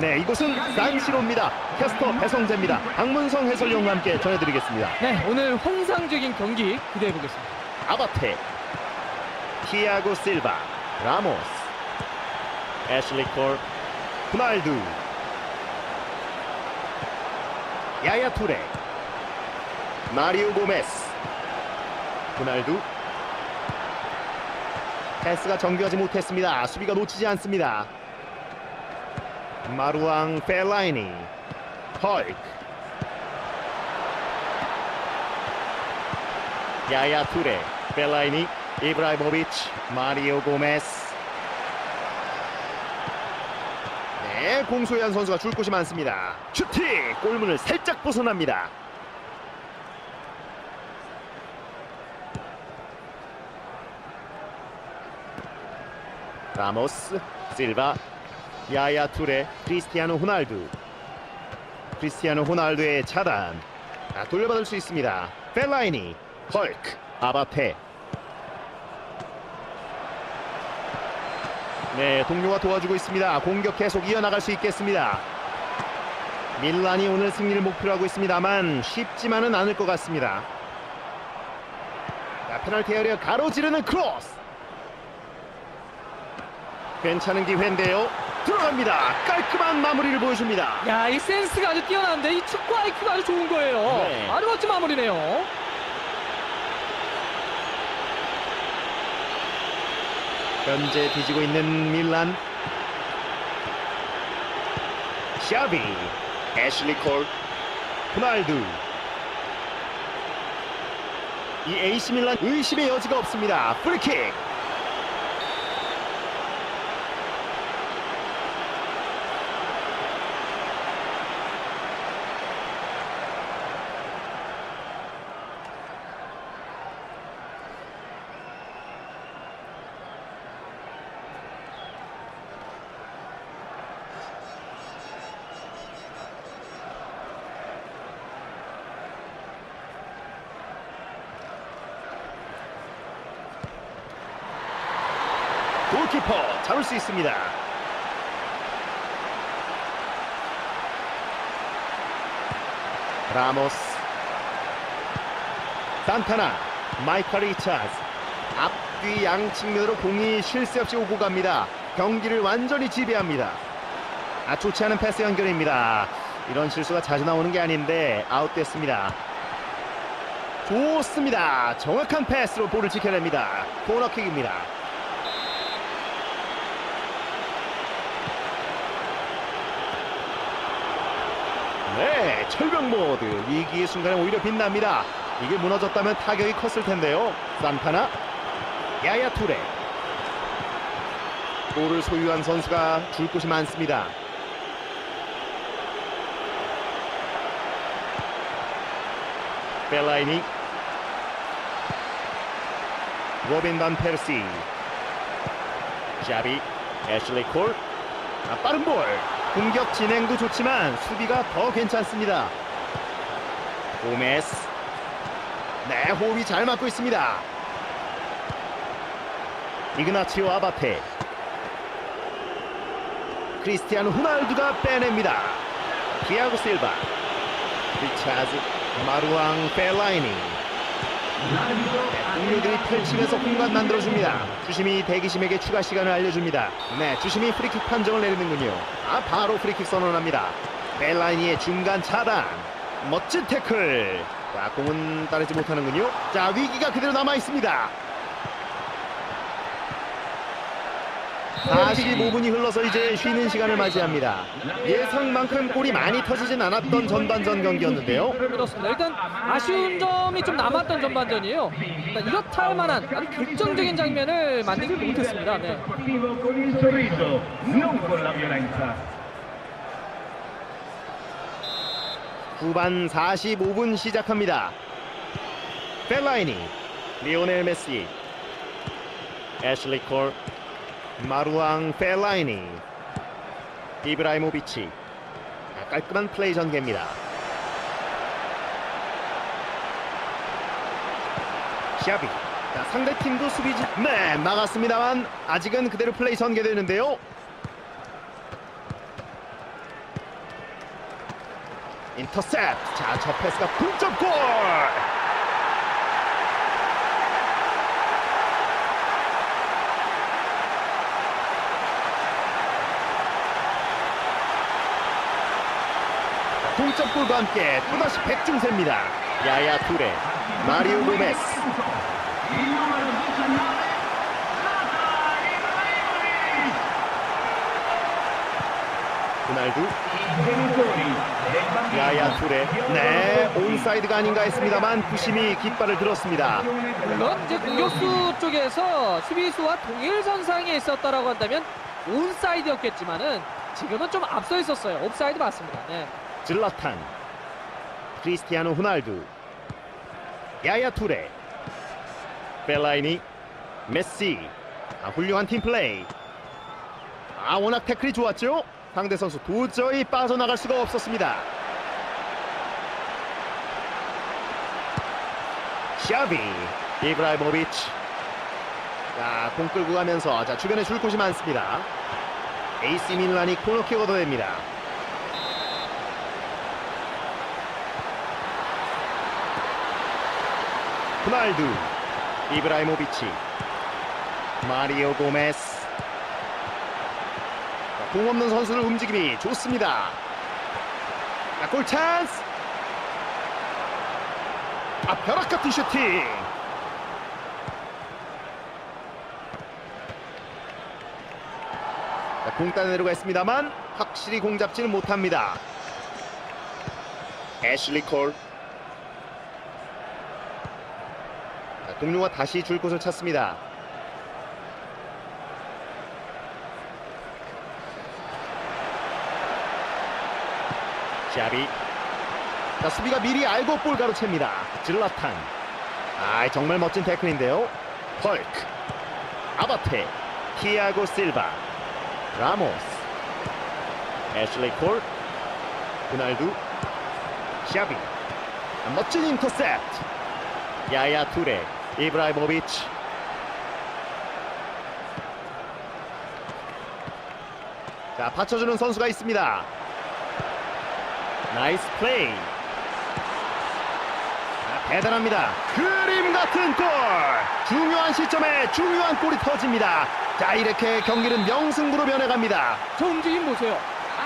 네, 이곳은 산시로입니다. 캐스터 배성재입니다. 박문성 해설위원과 함께 전해드리겠습니다. 네, 오늘 환상적인 경기 기대해 보겠습니다. 아바테, 티아고 실바, 라모스, 애슐리 콜, 후날두, 야야 투레, 마리오 고메스, 후날두. 패스가 정교하지 못했습니다. 수비가 놓치지 않습니다. 마루앙 펠라이니, 헐크, 야야 투레, 벨라이니, 이브라이모비치, 마리오 고메스. 네, 공소현 선수가 줄 곳이 많습니다. 슈팅! 골문을 살짝 벗어납니다. 라모스, 실바, 야야 투레, 크리스티아노 호날두. 크리스티아노 호날두의 차단. 아, 돌려받을 수 있습니다. 벨라이니, 헐크, 아바테. 네, 동료가 도와주고 있습니다. 공격 계속 이어나갈 수 있겠습니다. 밀란이 오늘 승리를 목표로 하고 있습니다만 쉽지만은 않을 것 같습니다. 자, 페널티 에리어 가로지르는 크로스. 괜찮은 기회인데요. 들어갑니다. 깔끔한 마무리를 보여줍니다. 야, 이 센스가 아주 뛰어난데 이 축구 IQ가 아주 좋은 거예요. 네. 아주 멋진 마무리네요. 현재 뒤지고 있는 밀란 샤비 애슐리 콜 호날두 이 AC 밀란 의심의 여지가 없습니다 프리킥 골키퍼 잡을 수 있습니다. 라모스. 산타나 마이클 리차즈. 앞뒤 양 측면으로 공이 쉴 새 없이 오고 갑니다. 경기를 완전히 지배합니다. 아 좋지 않은 패스 연결입니다. 이런 실수가 자주 나오는 게 아닌데 아웃됐습니다. 좋습니다. 정확한 패스로 볼을 지켜냅니다. 코너킥입니다 네, 철벽 모드 위기의 순간에 오히려 빛납니다. 이게 무너졌다면 타격이 컸을 텐데요. 산타나, 야야 투레. 볼을 소유한 선수가 줄 곳이 많습니다. 벨라이니, 로빈 반 페르시, 샤비, 애슐리 콜, 아, 빠른 볼. 공격 진행도 좋지만 수비가 더 괜찮습니다. 고메스. 네, 호흡이 잘 맞고 있습니다. 이그나치오 아바테. 크리스티아노 호날두가 빼냅니다. 디아고 실바. 리차즈. 마루앙 벨라이니. 네, 동료들이 펼치면서 공간 만들어줍니다. 주심이 대기심에게 추가 시간을 알려줍니다. 네, 주심이 프리킥 판정을 내리는군요. 아, 바로 프리킥 선언합니다. 벨라이니의 중간 차단. 멋진 태클. 자, 공은 따르지 못하는군요. 자, 위기가 그대로 남아 있습니다. 45분이 흘러서 이제 쉬는 시간을 맞이합니다. 예상만큼 골이 많이 터지진 않았던 전반전 경기였는데요. 그렇습니다. 일단 아쉬운 점이 좀 남았던 전반전이에요. 일단 이렇다 할 만한 아주 결정적인 장면을 만들지 못했습니다. 네. 후반 45분 시작합니다. 벨라이니, 리오넬 메시, 애슐리 콜, 마루앙 펠라이니 이브라이모비치 아, 깔끔한 플레이 전개입니다. 샤비 상대팀도 수비지 네 막았습니다만 아직은 그대로 플레이 전개되는데요. 인터셉트 자저 패스가 분점골 동점골과 함께 또다시 백중세입니다. 야야 투레, 마리오 고메스. 호날두 야야 투레 네 온사이드가 아닌가 했습니다만 부심이 깃발을 들었습니다 물론 이제 공격수 쪽에서 수비수와 동일 선상에 있었다라고 한다면 온사이드였겠지만은 지금은 좀 앞서 있었어요. 옵사이드 맞습니다. 네. 질라탄 크리스티아노 호날두 야야 투레 벨라이니 메시 아, 훌륭한 팀플레이. 아 워낙 태클이 좋았죠? 상대 선수 도저히 빠져나갈 수가 없었습니다. 샤비 이브라이모비치. 자 공 끌고 가면서 자 주변에 줄 곳이 많습니다. AC 밀란이 코너킥 얻어냅니다 호날두. 이브라이모비치. 마리오 고메스. 자, 공 없는 선수를 움직임이 좋습니다. 자, 골 찬스! 아 벼락 같은 슈팅! 자, 공 따내려가 했습니다만 확실히 공 잡지는 못합니다. 애슐리 콜 동료가 다시 줄 곳을 찾습니다. 샤비. 자, 수비가 미리 알고 볼 가로챕니다. 질라탄. 아, 정말 멋진 태클인데요. 펄크. 아바테. 티아고 실바. 라모스. 애슐리 콜. 호날두. 샤비. 아, 멋진 인터셉트. 야야 투레 이브라이모비치. 자 받쳐주는 선수가 있습니다. 나이스 플레이. 자, 대단합니다. 그림 같은 골! 중요한 시점에 중요한 골이 터집니다. 자 이렇게 경기는 명승부로 변해갑니다. 저 움직임 보세요.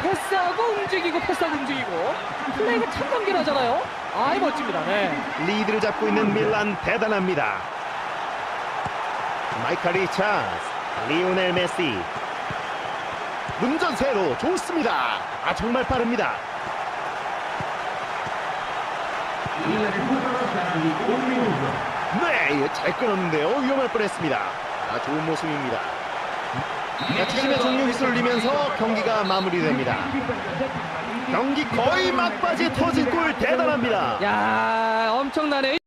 패스하고 움직이고 패스하고 움직이고. 플레이가 참 경기하잖아요. 아이 멋집니다. 네. 리드를 잡고 있는 밀란 대단합니다. 마이카 리차스, 리오넬 메시. 운전세로 좋습니다. 아 정말 빠릅니다. 네, 잘 끊었는데요. 위험할 뻔했습니다. 아 좋은 모습입니다. 자, 추심의 종료 휘슬을 울리면서 경기가 마무리됩니다. 경기 거의 막바지에 터진 골 대단합니다. 야 엄청나네.